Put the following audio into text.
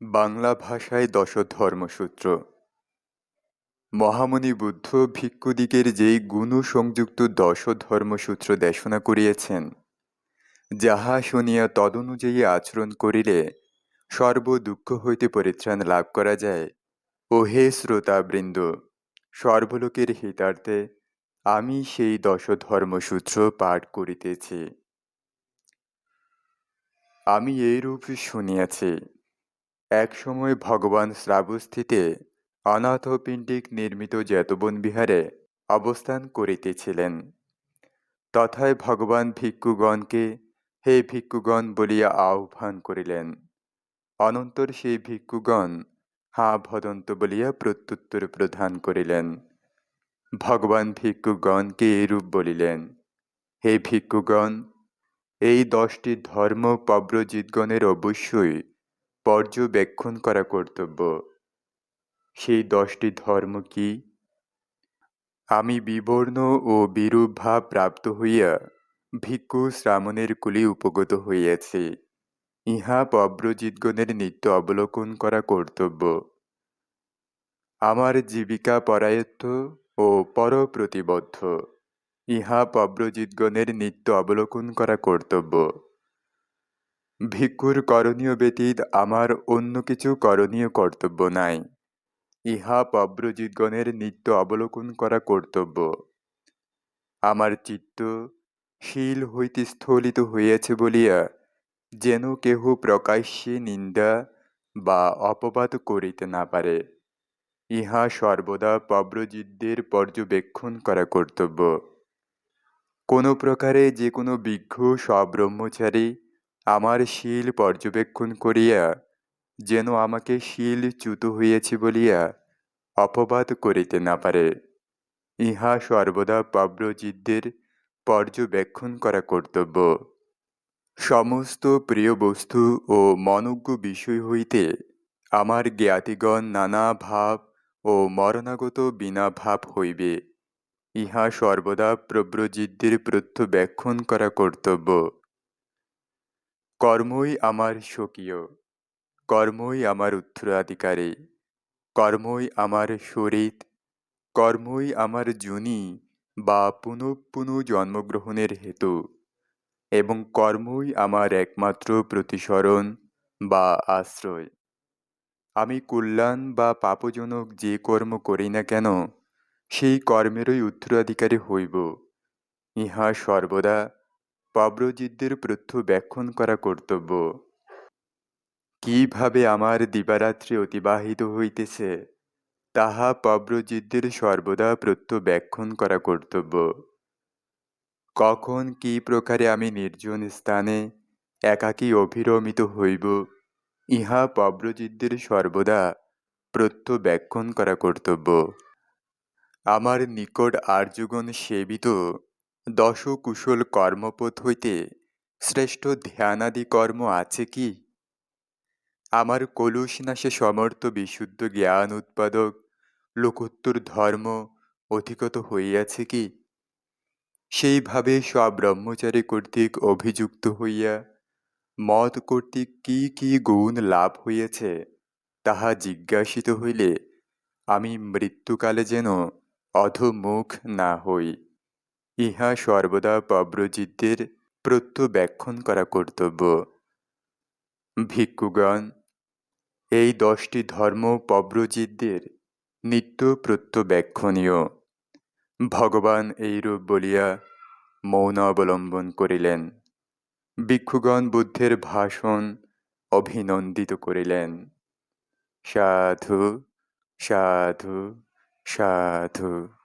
বাংলা ভাষায় দশধর্মসূত্র। মহামণি বুদ্ধ ভিক্ষুদিগের যেই গুণ সংযুক্ত দশ ধর্মসূত্র দেশনা করিয়েছেন, যাহা শুনিয়া তদনুযায়ী আচরণ করিলে সর্ব দুঃখ হইতে পরিত্রাণ লাভ করা যায়। ও হে শ্রোতাবৃন্দ, সর্বলোকের হিতার্থে আমি সেই দশ ধর্মসূত্র পাঠ করিতেছি। আমি এইরূপ শুনিয়াছি। এক সময় ভগবান শ্রাবস্থিতে অনাথপিণ্ডিক নির্মিত জেতবন বিহারে অবস্থান করিতেছিলেন। তথায় ভগবান ভিক্ষুগণকে হে ভিক্ষুগণ বলিয়া আহ্বান করিলেন, অনন্তর সেই ভিক্ষুগণ হা ভদন্ত বলিয়া প্রত্যুত্তর প্রদান করিলেন। ভগবান ভিক্ষুগণকে এরূপ বলিলেন, হে ভিক্ষুগণ, এই দশটি ধর্ম পব্রজিৎগণের অবশ্যই পর্যবেক্ষণ করা কর্তব্য। সেই দশটি ধর্ম কি? আমি বিবর্ণ ও বিরূপ ভাব প্রাপ্ত হইয়া ভিক্ষু শ্রামণের কুলি উপগত হইয়াছি। ইহা পব্রজিৎগণের নিত্য অবলোকন করা কর্তব্য। আমার জীবিকা পরায়ত্ত ও পরপ্রতিবদ্ধ। ইহা পব্রজিৎগণের নিত্য অবলোকন করা কর্তব্য। ভিক্ষুর করণীয় ব্যতীত আমার অন্য কিছু করণীয় কর্তব্য নাই। ইহা পব্রজিৎগণের নিত্য অবলোকন করা কর্তব্য। আমার চিত্ত শীল হইতে স্থলিত হইয়াছে বলিয়া যেন কেহ প্রকাশ্যে নিন্দা বা অপবাদ করিতে না পারে। ইহা সর্বদা পব্রজিৎদের পর্যবেক্ষণ করা কর্তব্য। কোনো প্রকারে যে কোনো বিঘ্ন সব্রহ্মচারী আমার শীল পর্যবেক্ষণ করিয়া, যেন আমাকে শীল চ্যুত হইয়াছি বলিয়া অপবাদ করিতে না পারে। ইহা সর্বদা পব্রজিৎদের পর্যবেক্ষণ করা কর্তব্য। সমস্ত প্রিয় বস্তু ও মনজ্ঞ বিষয় হইতে আমার জ্ঞাতিগণ নানা ভাব ও মরণাগত বিনা ভাব হইবে। ইহা সর্বদা প্রব্রজিদ্দের প্রত্যব্যাখ্যান করা কর্তব্য। কর্মই আমার স্বকীয়, কর্মই আমার উত্তরাধিকারী, কর্মই আমার শরীর, কর্মই আমার জুনি বা পুনঃ পুনঃ জন্মগ্রহণের হেতু এবং কর্মই আমার একমাত্র প্রতিসরণ বা আশ্রয়। আমি কল্যাণ বা পাপজনক যে কর্ম করি না কেন, সেই কর্মেরই উত্তরাধিকারী হইব। ইহা সর্বদা পব্রজিৎদের প্রত্যব্যাখ্যান করা কর্তব্য। কীভাবে আমার দিবারাত্রি অতিবাহিত হইতেছে, তাহা পব্রজিৎদের সর্বদা প্রত্যব্যাখ্যান করা কর্তব্য। কখন কি প্রকারে আমি নির্জন স্থানে একাকী অভিরমিত হইব, ইহা পব্রজিৎদের সর্বদা প্রত্যব্যাখ্যান করা কর্তব্য। আমার নিকট আর্যগণ সেবিত দশ কুশল কর্মপথ হইতে শ্রেষ্ঠ ধ্যানাদি কর্ম আছে কি? আমার কলুষ নাশে সমর্থ বিশুদ্ধ জ্ঞান উৎপাদক লোকোত্তর ধর্ম অধিকত হইয়াছে কি? সেইভাবে সব ব্রহ্মচারী কর্তৃক অভিযুক্ত হইয়া মত কর্তৃক কি কি গুণ লাভ হইয়াছে তাহা জিজ্ঞাসিত হইলে আমি মৃত্যুকালে যেন অধমুখ না হই। ইহা সর্বদা পব্রজিৎদের প্রত্যব্যাখ্যান করা কর্তব্য। ভিক্ষুগণ, এই দশটি ধর্ম পব্রজিৎদের নিত্য প্রত্যব্যাখ্যনীয় ভগবান এইরূপ বলিয়া মৌন অবলম্বন করিলেন। ভিক্ষুগণ বুদ্ধের ভাষণ অভিনন্দিত করিলেন। সাধু সাধু সাধু।